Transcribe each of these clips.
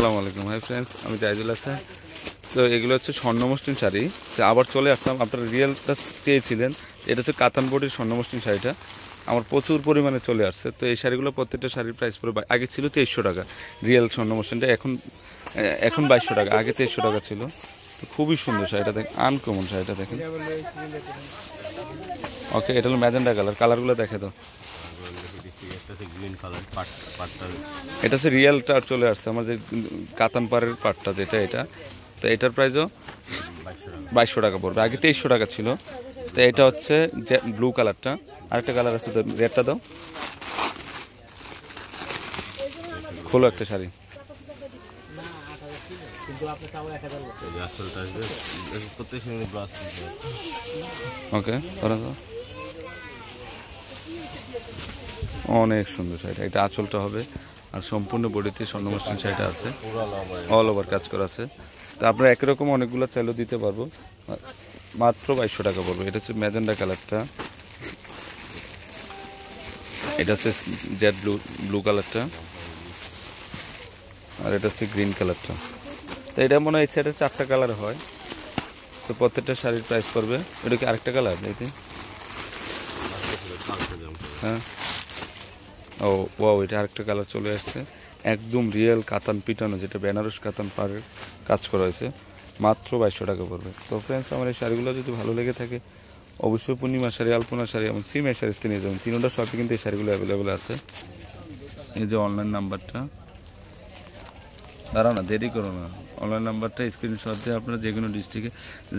আসসালামু আলাইকুম। Hi friends আমি জাইজুল হাসান। তো এগুলো হচ্ছে স্বর্ণ মসৃণ শাড়ি। তো আবার চলে আসলাম, আপনারা রিয়েলটা চেয়েছিলেন। এটা হচ্ছে কাতান বডির স্বর্ণ মসৃণ শাড়িটা। আমার প্রচুর পরিমাণে চলে আসছে। তো এই শাড়িগুলো প্রত্যেকটা শাড়ির প্রাইস পড়ে আগে ছিল তেইশশো টাকা। রিয়েল স্বর্ণ মসৃণটা এখন এখন বাইশশো টাকা। আগে তেইশশো টাকা ছিল। তো খুবই সুন্দর শাড়িটা দেখেন আনকমন শাড়িটা দেখেন। ওকে এটা হলো ম্যাজেন্ডা কালার। কালারগুলো দেখে দাও। এটা হচ্ছে রিয়েলটা চলে আসছে, আমার যে কাতান পাড়ের পাটটা যেটা, এটা, তো এটার প্রাইসও বাইশশো টাকা পড়বে, আগে তেইশশো টাকা ছিল। তো এটা হচ্ছে যে ব্লু কালারটা আরেকটা কালার আছে তো রেডটা দাও। খোলো একটা শাড়ি। ওকে দাও অনেক সুন্দর শাড়িটা। এটা আঁচলটা হবে আর সম্পূর্ণ বডিতে স্বর্ণমস্টান শাড়িটা আছে। অল ওভার কাজ করা আছে। তা আপনারা একই রকম অনেকগুলো চাইলেও দিতে পারব। মাত্র বাইশশো টাকা পড়বে। এটা হচ্ছে ম্যাজেন্ডা কালারটা। এটা হচ্ছে জেড ব্লু ব্লু কালারটা। আর এটা হচ্ছে গ্রিন কালারটা। তো এটা মনে হয় সেটা চারটা কালার হয়। তো প্রত্যেকটা শাড়ির প্রাইস পড়বে। এটা কি আরেকটা কালার এতে হ্যাঁ। ও ও এটা আরেকটা কালার চলে আসছে। একদম রিয়েল কাতান পিটানো, যেটা বেনারস কাতান পাড়ের কাজ করা হয়েছে, মাত্র বাইশশো টাকা পড়বে। তো ফ্রেন্ডস আমার এই শাড়িগুলো যদি ভালো লেগে থাকে, অবশ্যই পূর্ণিমা শাড়ি, আলপনা শাড়ি, এবং সিমের শাড়িতে নিয়ে যাবেন। তিনটা শপে কিন্তু এই শাড়িগুলো অ্যাভেলেবেল আছে। এই যে অনলাইন নাম্বারটা দাঁড়াও না, দেরি করো না। অনলাইন নাম্বারটা স্ক্রিনশট দিয়ে আপনারা যে কোনো ডিস্ট্রিক্টে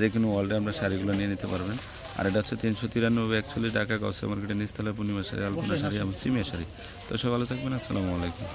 যে কোনো ওয়ার্ল্ডে আপনার শাড়িগুলো নিয়ে নিতে পারবেন। আর এটা হচ্ছে তিনশো তিরানব্বই একচল্লি টাকা গসে মার্কেটে নিচতলা পূর্ণিমা শাড়ি, আলপনা শাড়ি এবং সিমিয়া শাড়ি। তো সব ভালো থাকবেন, আসসালামু আলাইকুম।